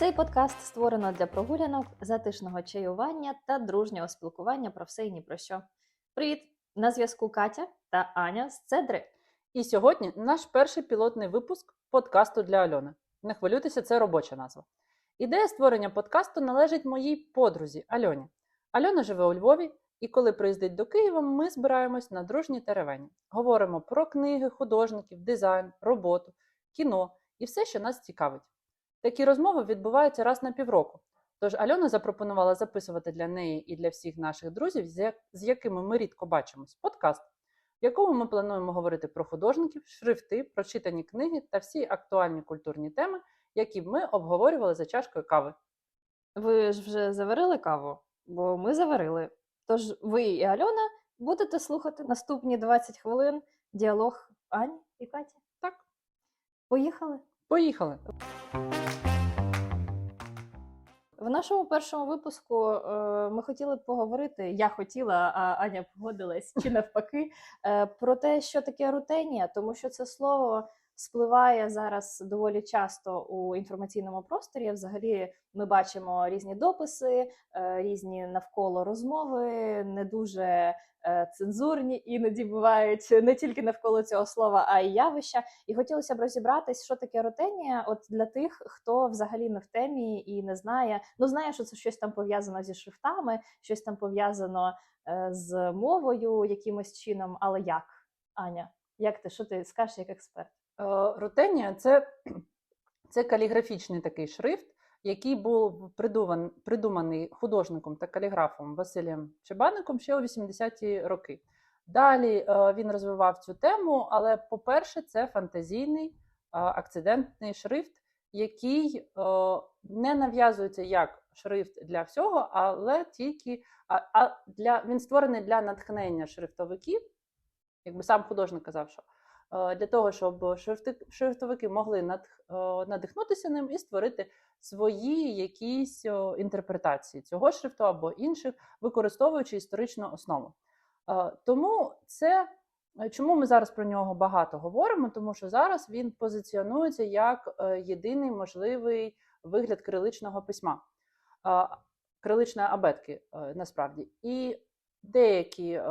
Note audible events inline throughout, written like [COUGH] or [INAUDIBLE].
Цей подкаст створено для прогулянок, затишного чаювання та дружнього спілкування про все і ні про що. Привіт! На зв'язку Катя та Аня з Цедри. І сьогодні наш перший пілотний випуск подкасту для Альони. Не хвилюйтеся, це робоча назва. Ідея створення подкасту належить моїй подрузі Альоні. Альона живе у Львові, і коли приїздить до Києва, ми збираємось на дружній теревені. Говоримо про книги, художників, дизайн, роботу, кіно і все, що нас цікавить. Такі розмови відбуваються раз на півроку. Тож Альона запропонувала записувати для неї і для всіх наших друзів, з якими ми рідко бачимось, подкаст, в якому ми плануємо говорити про художників, шрифти, прочитані книги та всі актуальні культурні теми, які б ми обговорювали за чашкою кави. Ви ж вже заварили каву? Бо ми заварили. Тож ви і Альона будете слухати наступні 20 хвилин діалог Ані і Каті. Так. Поїхали. Поїхали! В нашому першому випуску е, ми хотіли б поговорити. Я хотіла, а Аня погодилась чи [LAUGHS] навпаки, е, про те, що таке рутенія, тому що це слово спливає зараз доволі часто у інформаційному просторі. Взагалі, ми бачимо різні дописи, е, різні навколо розмови, не дуже е, цензурні, іноді бувають не тільки навколо цього слова, а й явища. І хотілося б розібратись, що таке рутенія, от для тих, хто взагалі не в темі і не знає. Ну знає, що це щось там пов'язано зі шрифтами, щось там пов'язано е, з мовою якимось чином. Але як, Аня? Як ти що ти скажеш як експерт? Е, Рутенія це, [CLEARS THROAT] це каліграфічний такий шрифт, який був придуман, придуманий художником та каліграфом Василієм Чебаником ще у 80-ті роки. Далі е, він розвивав цю тему, але, по-перше, це фантазійний е, акцидентний шрифт, який не нав'язується як шрифт для всього, але тільки для, він створений для натхнення шрифтовиків. Якби сам художник казав, що для того, щоб шрифтовики могли е, надихнутися ним і створити свої якісь інтерпретації цього шрифту або інших, використовуючи історичну основу. Е, Тому це е, чому ми зараз про нього багато говоримо? Тому що зараз він позиціонується як е, єдиний можливий вигляд криличного письма, е, криличної абетки е, насправді. І деякі е,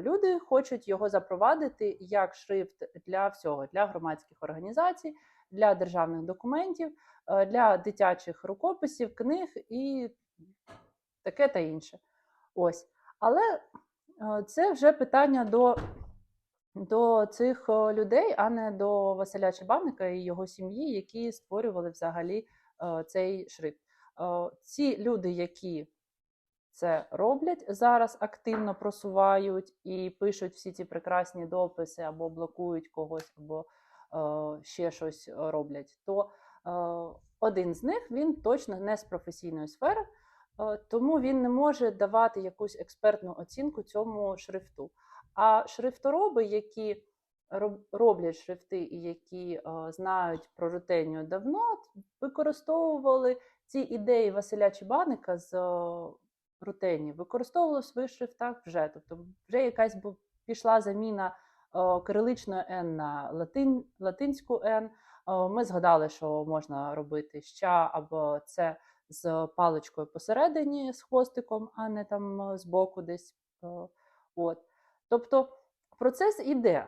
люди хочуть його запровадити як шрифт для всього, для громадських організацій, для державних документів, е, для дитячих рукописів, книг і таке та інше. Ось. Але е, це вже питання до, до цих людей, а не до Василя Чебаника і його сім'ї, які створювали взагалі е, цей шрифт. Ці люди, які це роблять зараз, активно просувають і пишуть всі ці прекрасні дописи, або блокують когось, або е, ще щось роблять, то е, один з них він точно не з професійної сфери, е, тому він не може давати якусь експертну оцінку цьому шрифту. А шрифтороби, які роблять шрифти і які е, знають про рутенію давно, використовували ці ідеї Василя Чебаника з рутені, використовували в шрифтах вже. Тобто вже якась пішла заміна кириличної Н на латин, латинську. Е, Ми згадали, що можна робити ща або це з паличкою посередині, з хвостиком, а не там збоку десь. От. Тобто процес іде.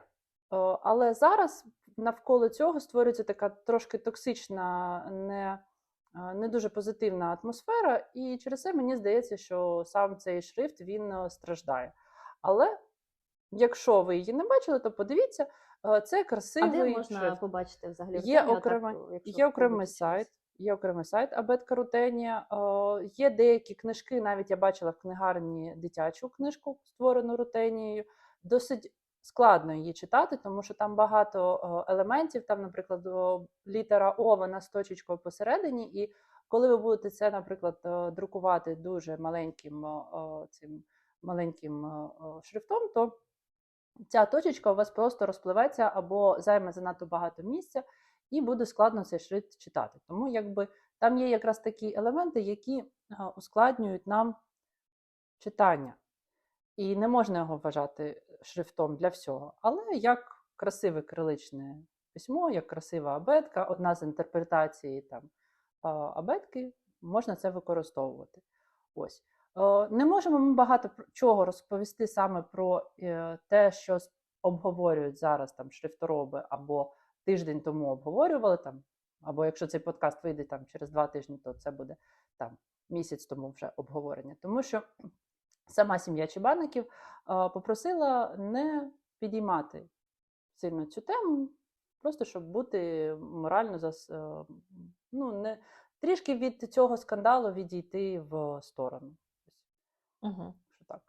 Але зараз навколо цього створюється така трошки токсична, не, не дуже позитивна атмосфера, і через це мені здається, що сам цей шрифт він е, страждає. Але якщо ви її не бачили, то подивіться, е, це А красивий де можна шрифт. побачити взагалі Є окрема- якщо Є окремий сайт, є окремий сайт Абетка Рутенія. Е, Є деякі книжки, навіть я бачила в книгарні дитячу книжку, створену Рутенією. Досить складно її читати, тому що там багато елементів. Там, наприклад, літера О вона з точечкою посередині, і коли ви будете це, наприклад, друкувати дуже маленьким цим маленьким шрифтом, то ця точечка у вас просто розпливеться або займе занадто багато місця, і буде складно цей шрифт читати. Тому якби там є якраз такі елементи, які ускладнюють нам читання. І не можна його вважати шрифтом для всього. Але як красиве криличне письмо, як красива абетка, одна з інтерпретацій там, абетки, можна це використовувати. Ось. Е, Не можемо ми багато чого розповісти саме про е, те, що обговорюють зараз там шрифтороби, або тиждень тому обговорювали там, або якщо цей подкаст вийде там через два тижні, то це буде там місяць тому вже обговорення. Тому що сама сім'я Чебаників попросила не підіймати сильно цю тему, просто щоб бути морально зас... ну, не трішки від цього скандалу відійти в сторону. Угу. Що так.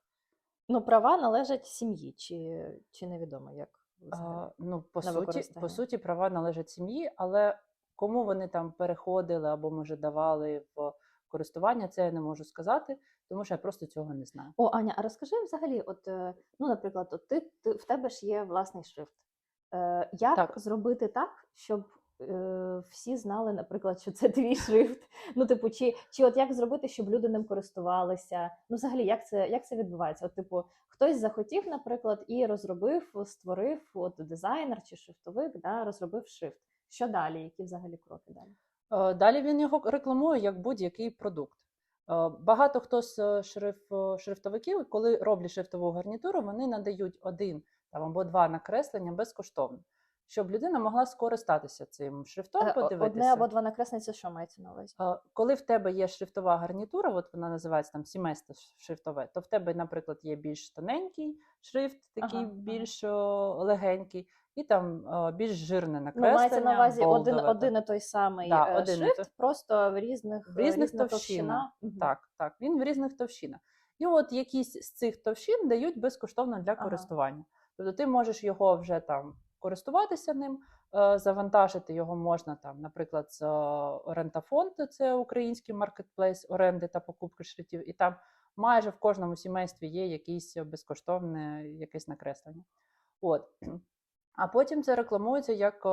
Ну, права належать сім'ї, чи, чи невідомо як? А, ну, по суті, по суті, права належать сім'ї, але кому вони там переходили або, може, давали в користування, це я не можу сказати, тому що я просто цього не знаю. О, Аня, а розкажи взагалі, от, е, ну, наприклад, от ти, ти в тебе ж є власний шрифт. Е, як Так. зробити так, щоб е, всі знали, наприклад, що це твій шрифт? Ну, типу, чи, чи от як зробити, щоб люди ним користувалися? Ну, взагалі, як це, як це відбувається? От, типу, хтось захотів, наприклад, і розробив, створив, от дизайнер чи шрифтовик, да, розробив шрифт. Що далі? Які взагалі кроки далі? Е, Далі він його рекламує як будь-який продукт. Е, Багато хто з е, шриф, е, шрифтовиків, коли роблять шрифтову гарнітуру, вони надають один там, або два накреслення безкоштовно, щоб людина могла скористатися цим шрифтом, подивитися. Одне або два накреслення, це що мається на увазі? Коли в тебе є шрифтова гарнітура, от вона називається там сімейство шрифтове, то в тебе, наприклад, є більш тоненький шрифт, такий Ага, ага. більш о, легенький, і там е, більш жирне Ну, накреслення. мається на увазі один, один і той самий Да, е, один шрифт, той. просто в різних, В різних товщинах. товщина. Мгм. Так, так, він в різних товщинах. І от якісь з цих товщин дають безкоштовно для Ага. користування. Тобто ти можеш його вже там користуватися ним, е, завантажити його можна там, наприклад, з Рентафонд, це український маркетплейс оренди та покупки шрифтів, і там майже в кожному сімействі є якесь безкоштовне якесь накреслення. От. А потім це рекламується як,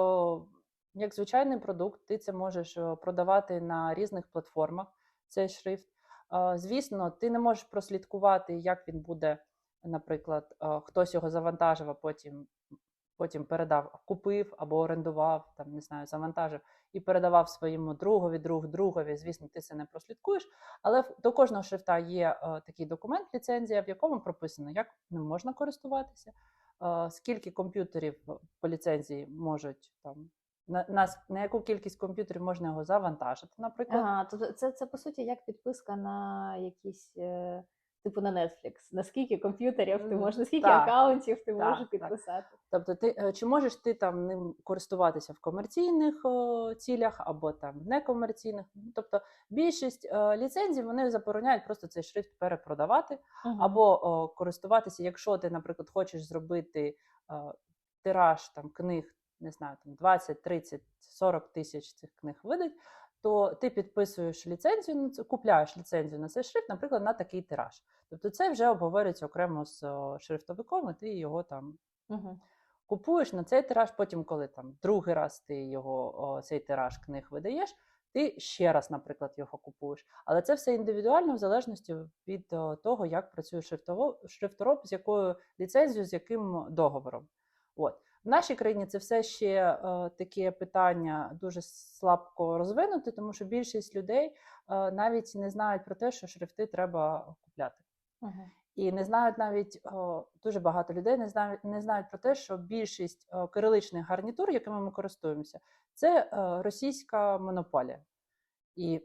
як звичайний продукт. Ти це можеш продавати на різних платформах, цей шрифт. Звісно, ти не можеш прослідкувати, як він буде, наприклад, хтось його завантажив, а потім, потім передав, купив або орендував, там не знаю, завантажив і передавав своєму другові, друг другові. Звісно, ти це не прослідкуєш. Але до кожного шрифта є такий документ, ліцензія, в якому прописано, як ним можна користуватися, скільки комп'ютерів по ліцензії можуть там. На, на, на яку кількість комп'ютерів можна його завантажити, наприклад. Ага, тобто це, це по суті як підписка на якісь, е, типу на Netflix. Наскільки комп'ютерів ти можеш, наскільки Так, акаунтів ти так, можеш так. підписати? Тобто, ти е, чи можеш ти там ним користуватися в комерційних о, цілях або там некомерційних? Тобто більшість е, ліцензій вони забороняють просто цей шрифт перепродавати Мгм. або о, користуватися, якщо ти, наприклад, хочеш зробити е, тираж там книг, не знаю, там 20, 30, 40 тисяч цих книг видать, то ти підписуєш ліцензію на це, купляєш ліцензію на цей шрифт, наприклад, на такий тираж. Тобто це вже обговорюється окремо з шрифтовиком, і ти його там Мгм. купуєш на цей тираж, потім, коли там другий раз ти його о, цей тираж книг видаєш, ти ще раз, наприклад, його купуєш. Але це все індивідуально в залежності від о, того, як працює шрифтово, шрифтороб, з якою ліцензією, з яким договором. От. В нашій країні це все ще е, таке питання дуже слабко розвинуте, тому що більшість людей е, навіть не знають про те, що шрифти треба купляти. Мгм. І не знають навіть о, дуже багато людей не знають, не знають про те, що більшість о, кириличних гарнітур, якими ми користуємося, це е, російська монополія. І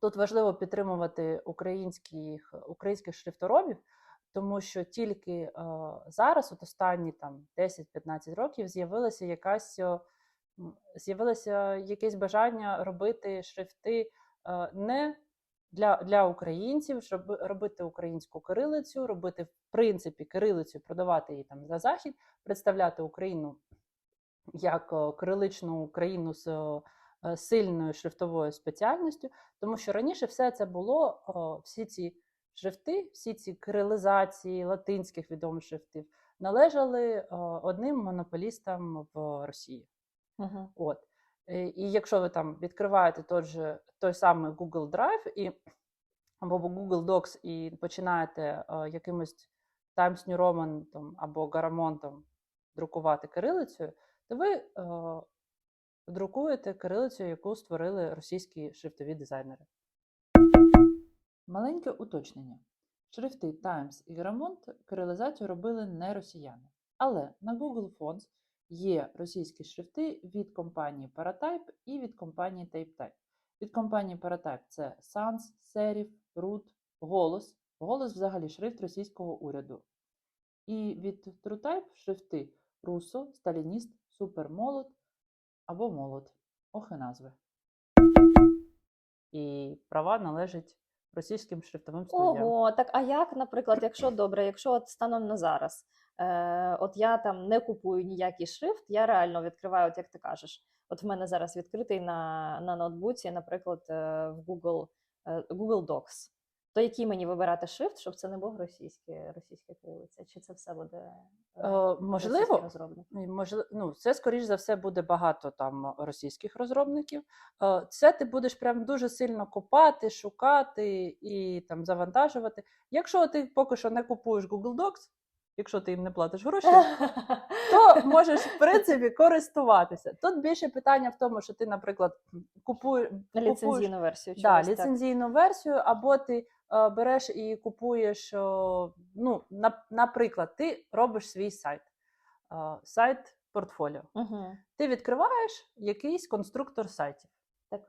тут важливо підтримувати українських, українських шрифторобів, тому що тільки е, зараз, от останні там 10-15 років, з'явилася якась з'явилося якесь бажання робити шрифти е, не для, для українців, щоб робити українську кирилицю, робити в принципі кирилицю, продавати її там за захід, представляти Україну як о, кириличну Україну з е, сильною шрифтовою спеціальністю, тому що раніше все це було, всі ці шрифти, всі ці кирилизації латинських відомих шрифтів належали одним монополістам в Росії. Мгм. От. Е, І якщо ви там відкриваєте той, же, той самий Google Drive і, або Google Docs і починаєте е, якимось Times New Roman там, або Garamond друкувати кирилицею, то ви е, друкуєте кирилицею, яку створили російські шрифтові дизайнери. Маленьке уточнення. Шрифти Times і Garamond кирилізацію робили не росіяни. Але на Google Fonts є російські шрифти від компанії Paratype і від компанії TapeType. Від компанії Paratype це Sans, Serif, Root, Голос. Голос взагалі шрифт російського уряду. І від TrueType шрифти Руссо, Сталініст, Супермолот або Молот. Ох і назви. І права належать російським шрифтовим студіям. Ого, так а як, наприклад, якщо [CLEARS THROAT] добре, якщо от станом на зараз, е, от я там не купую ніякий шрифт, я реально відкриваю, от як ти кажеш. От в мене зараз відкритий на, на ноутбуці, наприклад, е, в Google, е, Google Docs. То який мені вибирати шрифт, щоб це не був російський, російська кирилиця? Чи це все буде е, Е, можливо, Можливо, ну, це, скоріш за все, буде багато там російських розробників. Е, Це ти будеш прям дуже сильно копати, шукати і там завантажувати. Якщо ти поки що не купуєш Google Docs, якщо ти їм не платиш гроші, [LAUGHS] то можеш в принципі користуватися. Тут більше питання в тому, що ти, наприклад, купуєш Ліцензійну версію. да, ліцензійну версію, або ти береш і купуєш. ну, наприклад, ти робиш свій сайт, е, сайт портфоліо. Угу. Ти відкриваєш якийсь конструктор сайтів. Так.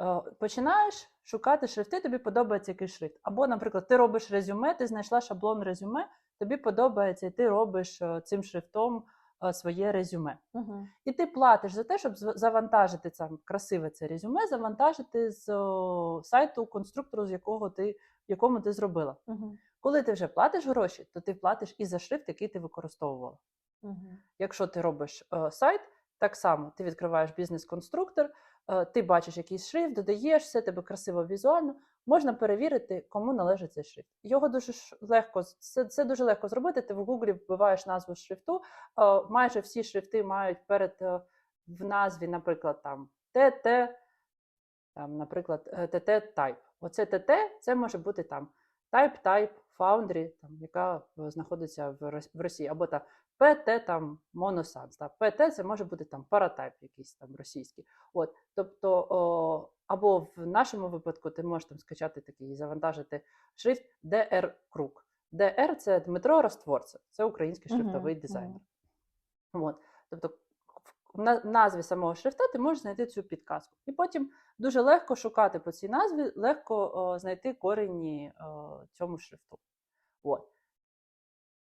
Е, починаєш шукати шрифти, тобі подобається якийсь шрифт. Або, наприклад, ти робиш резюме, ти знайшла шаблон резюме, тобі подобається, і ти робиш е, цим шрифтом е, своє резюме. Угу. І ти платиш за те, щоб завантажити це красиве це резюме, завантажити з о, сайту конструктору, з якого ти, якому ти зробила. Угу. Коли ти вже платиш гроші, то ти платиш і за шрифт, який ти використовувала. Угу. Якщо ти робиш е, сайт, так само ти відкриваєш бізнес-конструктор, е, ти бачиш якийсь шрифт, додаєш все, тебе красиво візуально. Можна перевірити, кому належить цей шрифт. Його дуже легко це, це дуже легко зробити. Ти в Гуглі вбиваєш назву шрифту. Майже всі шрифти мають перед е, в назві, наприклад, там ТТ, там, наприклад, е, ТТ Type. Оце ТТ це може бути там Type Type, Foundry, там, яка е, знаходиться в Росії, або там ПТ там Monosans. Та. ПТ це може бути там паратайп якийсь там російський. От, тобто, о, або в нашому випадку ти можеш там скачати такий і завантажити шрифт DR Круг. DR це Дмитро Ростворцев, це український шрифтовий мгм. дизайнер. От, тобто, в назві самого шрифта ти можеш знайти цю підказку. І потім дуже легко шукати по цій назві, легко о, знайти корені о, цьому шрифту. От.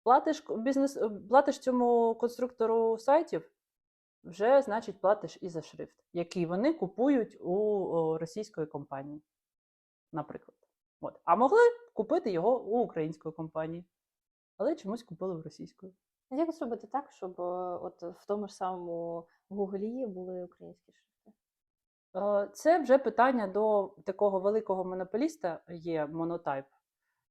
Платиш бізнес, е, платиш цьому конструктору сайтів, вже значить платиш і за шрифт, який вони купують у російської компанії, наприклад. От. А могли купити його у української компанії, але чомусь купили в російської. Як зробити так, щоб е, от в тому ж самому Гуглі були українські шрифти? Е, Це вже питання до такого великого монополіста є Monotype,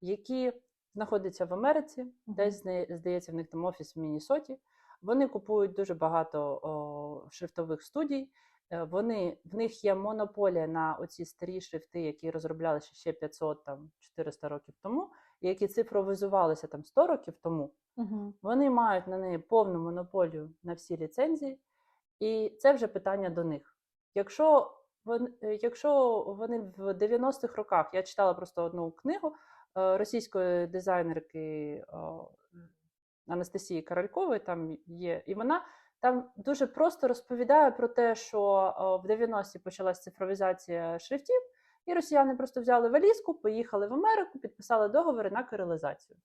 які знаходяться в Америці, десь здається, в них там офіс в Міннесоті. Вони купують дуже багато о, шрифтових студій. Е, Вони, в них є монополія на оці старі шрифти, які розроблялися ще 500 там, 400 років тому, і які цифровізувалися там 100 років тому. Угу. Вони мають на неї повну монополію на всі ліцензії, і це вже питання до них. Якщо вони, якщо вони в 90-х роках, я читала просто одну книгу е, російської дизайнерки е, Анастасії Королькової, там є, і вона там дуже просто розповідає про те, що е, в 90-ті почалась цифровізація шрифтів, і росіяни просто взяли валізку, поїхали в Америку, підписали договори на кирилізацію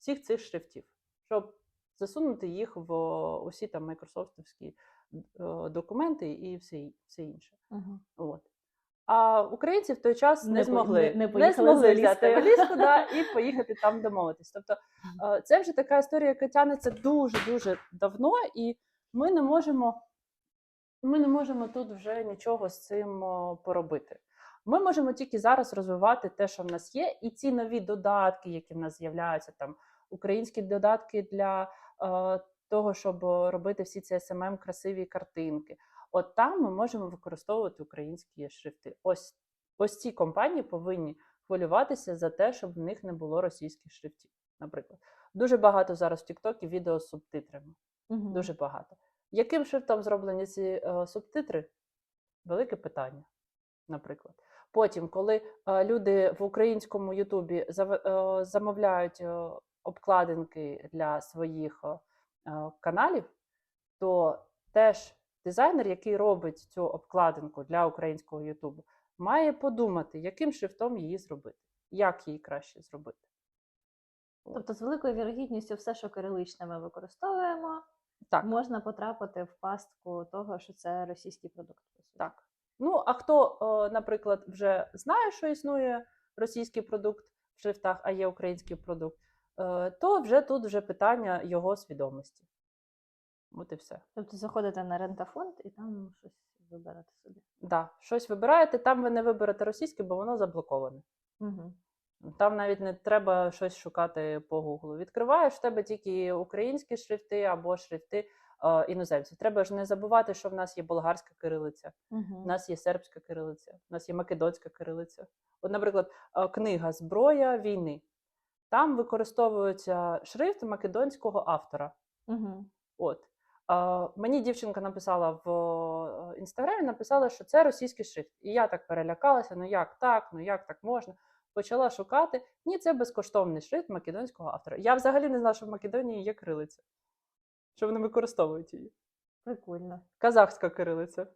всіх цих шрифтів, щоб засунути їх в усі там майкрософтовські е, документи і все, все інше. Угу. От. А українці в той час не, Не змогли, не- не поїхали змогли взяти валізку да, і поїхати там домовитись. Тобто е, це вже така історія, яка тягнеться дуже-дуже давно, і ми не можемо, ми не можемо тут вже нічого з цим поробити. Ми можемо тільки зараз розвивати те, що в нас є, і ці нові додатки, які в нас з'являються, там українські додатки для е, того, щоб робити всі ці SMM красиві картинки. От там ми можемо використовувати українські шрифти. Ось ось ці компанії повинні хвилюватися за те, щоб в них не було російських шрифтів. Наприклад, дуже багато зараз в Тіктокі відео з субтитрами. Угу. Дуже багато. Яким шрифтом зроблені ці е, субтитри? Велике питання, наприклад. Потім, коли е, люди в українському Ютубі зав- е, замовляють е, обкладинки для своїх е, е, каналів, то теж дизайнер, який робить цю обкладинку для українського Ютубу, має подумати, яким шрифтом її зробити, як її краще зробити. Тобто, з великою вірогідністю, все, що кириличне ми використовуємо, Так. можна потрапити в пастку того, що це російський продукт. Так. Ну, а хто, наприклад, вже знає, що існує російський продукт в шрифтах, а є український продукт, е, то вже тут вже питання його свідомості. От і все. Тобто заходите на рентафонд і там щось вибирати собі. Да, щось вибираєте, там ви не виберете російське, бо воно заблоковане. Угу. Там навіть не треба щось шукати по гуглу. Відкриваєш в тебе тільки українські шрифти або шрифти е, іноземців. Треба ж не забувати, що в нас є болгарська кирилиця. Угу. У нас є сербська кирилиця, у нас є македонська кирилиця. От, наприклад, е, книга Зброя війни. Там використовується шрифт македонського автора. Угу. От. Мені дівчинка написала в е, інстаграмі, написала, що це російський шрифт. І я так перелякалася: ну як так, ну як так можна? Почала шукати. Ні, це безкоштовний шрифт македонського автора. Я взагалі не знала, що в Македонії є кирилиця, що вони використовують її. Прикольно. Казахська кирилиця.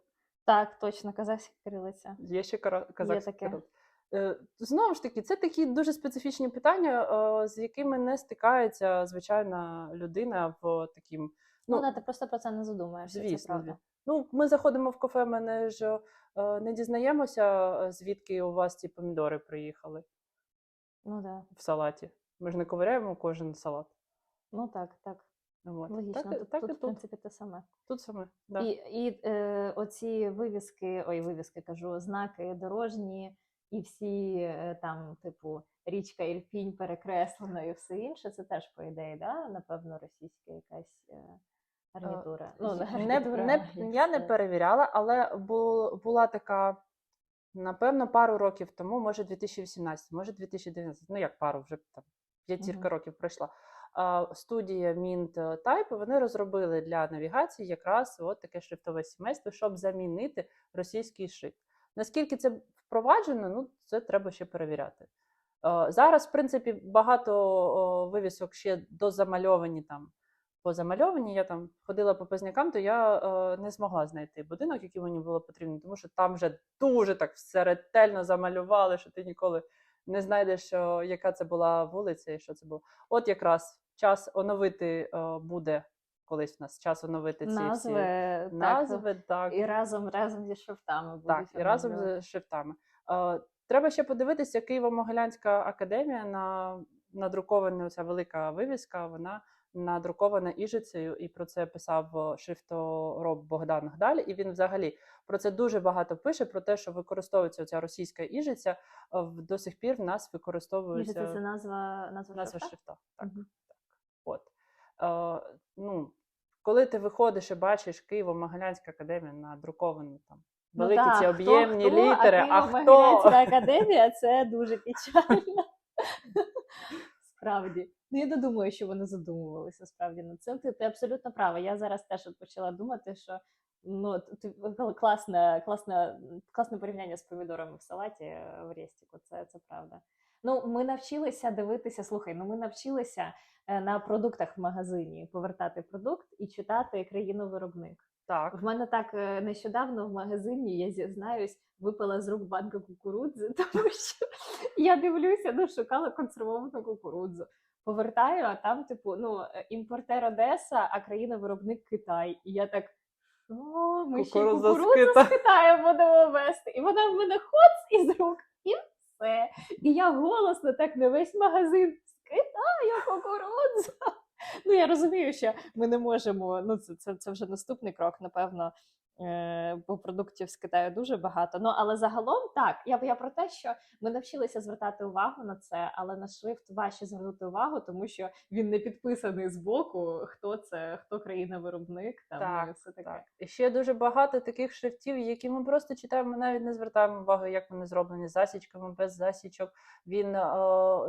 Так, точно, казахська кирилиця. Є ще казахська кирилиця. Е, Знову ж таки, це такі дуже специфічні питання, е, з якими не стикається звичайна людина в таким. Ну, Ну, ти просто про це не задумаєшся. це звісно, правда. Ну, ми заходимо в кафе, ми не ж е, не дізнаємося, е, звідки у вас ці помідори приїхали Ну да. в салаті. Ми ж не ковиряємо кожен салат. Ну так, так. От. Логічно. Так, тут, так тут, і в принципі, те саме. Тут саме. Да. І, і е, оці вивіски, ой, вивіски кажу, знаки дорожні, і всі е, там, типу, річка Ірпінь перекреслено і все інше, це теж, по ідеї, да? напевно, російська якась е, гарнітура. ну, не, не, [LAUGHS] я не перевіряла, але бу- була така, напевно, пару років тому, може 2018, може 2019, ну як пару, вже там п'ятірка Мгм. років пройшла. Студія Mint Type, вони розробили для навігації якраз от таке шрифтове сімейство, щоб замінити російський шрифт. Наскільки це впроваджено, ну це треба ще перевіряти. Е, Зараз, в принципі, багато вивісок ще дозамальовані там позамальовані. Я там ходила по познякам, то я е, не змогла знайти будинок, який мені було потрібно, тому що там вже дуже так все ретельно замалювали, що ти ніколи не знайдеш, е, яка це була вулиця і що це було. От якраз час оновити е, буде колись у нас час оновити ці назви, всі назви. Так, і разом, разом зі шрифтами так, і разом з шрифтами. Е, Треба ще подивитися, Києво-Могилянська академія на надрукована ця велика вивіска. Вона надрукована іжицею, і про це писав шрифтороб Богдан Гдаль. І він взагалі про це дуже багато пише: про те, що використовується ця російська іжиця. До сих пір в нас використовується це назва, назва, назва шрифта? шрифта. Так, Мгм. так. От. Е, ну, коли ти виходиш і бачиш Києво-Могилянська академія надруковану там великі так, ці об'ємні хто, літери, а хто? академія це дуже печально. Справді. Ну, я не думаю, що вони задумувалися справді над цим. Ти, ти абсолютно права. Я зараз теж почала думати, що ну, ти, класне, класне, класне порівняння з помідорами в салаті е, в Рєстіку. Це, це правда. Ну, ми навчилися дивитися, слухай, ну ми навчилися е, на продуктах в магазині повертати продукт і читати країну-виробник. Так. В мене так е, нещодавно в магазині, я зізнаюсь, випала з рук банка кукурудзи, [LAUGHS] тому що я дивлюся, ну шукала консервовану кукурудзу. Повертаю, а там, типу, ну, е, імпортер Одеса, а країна-виробник Китай. І я так. Що, ми ще й Кукурудза з кукурудзу з Китаю». Китаю будемо вести. І вона в мене хоц із рук, і все. І я голосно так на весь магазин з Китаю кукурудза. Ну, я розумію, що ми не можемо. Ну, це, це, вже наступний крок, напевно. Е, Бо продуктів з Китаю дуже багато. Ну але загалом так. Я я про те, що ми навчилися звертати увагу на це, але на шрифт важче звернути увагу, тому що він не підписаний з боку, хто це, хто країна-виробник, там Так, і все таке. Так. І ще дуже багато таких шрифтів, які ми просто читаємо, ми навіть не звертаємо увагу, як вони зроблені засічками, без засічок. Він е,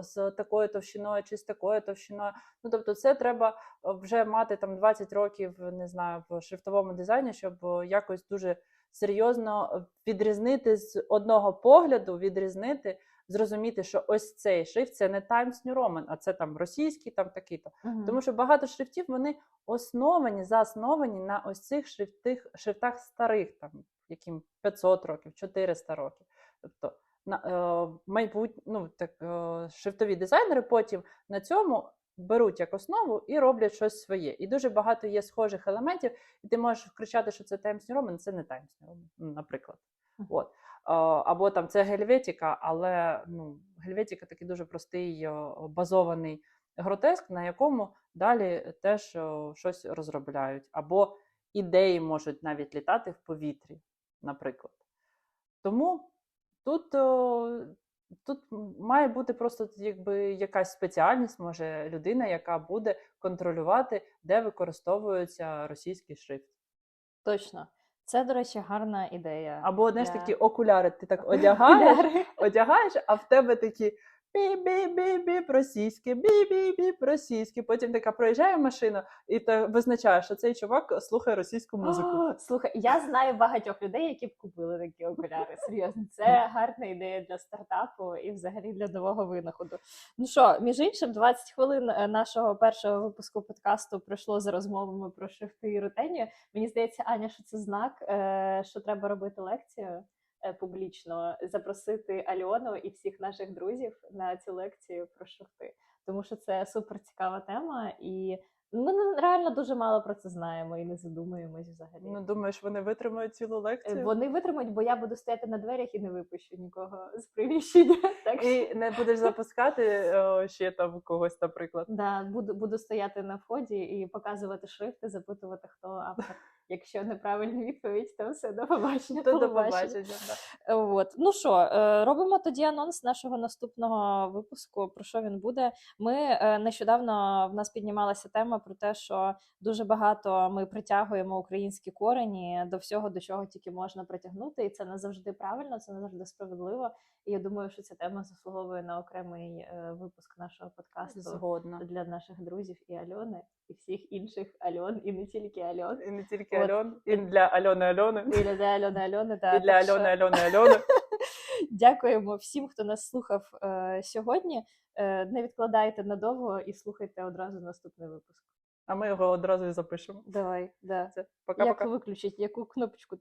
з такою товщиною чи з такою товщиною. Ну тобто, це треба е, вже мати там 20 років, не знаю, в шрифтовому дизайні, щоб е, якось дуже серйозно відрізнити з одного погляду, відрізнити, зрозуміти, що ось цей шрифт це не Times New Roman, а це там російський, там такий-то. Тому що багато шрифтів вони основані, засновані на ось цих шрифтих, шрифтах старих, там, яким 500 років, 400 років. Тобто, на, е, майбут, ну, так, е, шрифтові дизайнери потім на цьому беруть як основу і роблять щось своє. І дуже багато є схожих елементів, і ти можеш вкричати, що це Times New Roman, це не Times New Roman, ну, наприклад. От. Або там це Гельветіка, але ну, Гельветіка такий дуже простий, базований гротеск, на якому далі теж щось розробляють. Або ідеї можуть навіть літати в повітрі, наприклад. Тому тут, о, тут має бути просто якби якась спеціальність, може людина, яка буде контролювати, де використовується російський шрифт. Точно. Це, до речі, гарна ідея. Або одне ж такі окуляри ти так [LAUGHS] одягаєш, одягаєш, а в тебе такі бі-бі-бі-біп російське, бі-бі-біп російське. Потім така проїжджає машина, і ти визначаєш, що цей чувак слухає російську музику. Слухай, я знаю багатьох людей, які б купили такі окуляри. Серйозно, це гарна ідея для стартапу і взагалі для нового винаходу. Ну що, між іншим, 20 хвилин е, нашого першого випуску подкасту пройшло за розмовами про шрифти і рутенію. Мені здається, Аня, що це знак, е, що треба робити лекцію. Е, Публічно запросити Альону і всіх наших друзів на цю лекцію про шрифти, тому що це супер цікава тема, і ми ну, реально дуже мало про це знаємо і не задумуємось взагалі. Ну, думаєш, вони витримають цілу Е, лекцію? Вони витримають, бо я буду стояти на дверях і не випущу нікого з приміщення. [LAUGHS] Так що, І не будеш запускати о, ще там когось, наприклад. да, буду, буду стояти на вході і показувати шрифти, запитувати, хто автор. Якщо неправильна відповідь, то все до побачення. То до побачення. От. Ну що, е, робимо тоді анонс нашого наступного випуску. Про що він буде? Ми е, нещодавно в нас піднімалася тема про те, що дуже багато ми притягуємо українські корені до всього, до чого тільки можна притягнути, і це не завжди правильно, це не завжди справедливо. І я думаю, що ця тема заслуговує на окремий е, випуск нашого подкасту Згодна. для наших друзів і Альони, і всіх інших Альон, і не тільки Альон. І не тільки От. Альон, і для Альони Альони, І для Альони Альони, та, і для що- Альони Альони Альони. Дякуємо всім, хто нас слухав е, сьогодні. Е, не відкладайте надовго і слухайте одразу наступний випуск. А ми його одразу і запишемо. Давай, да. Це Як пока-пока. виключить яку кнопочку?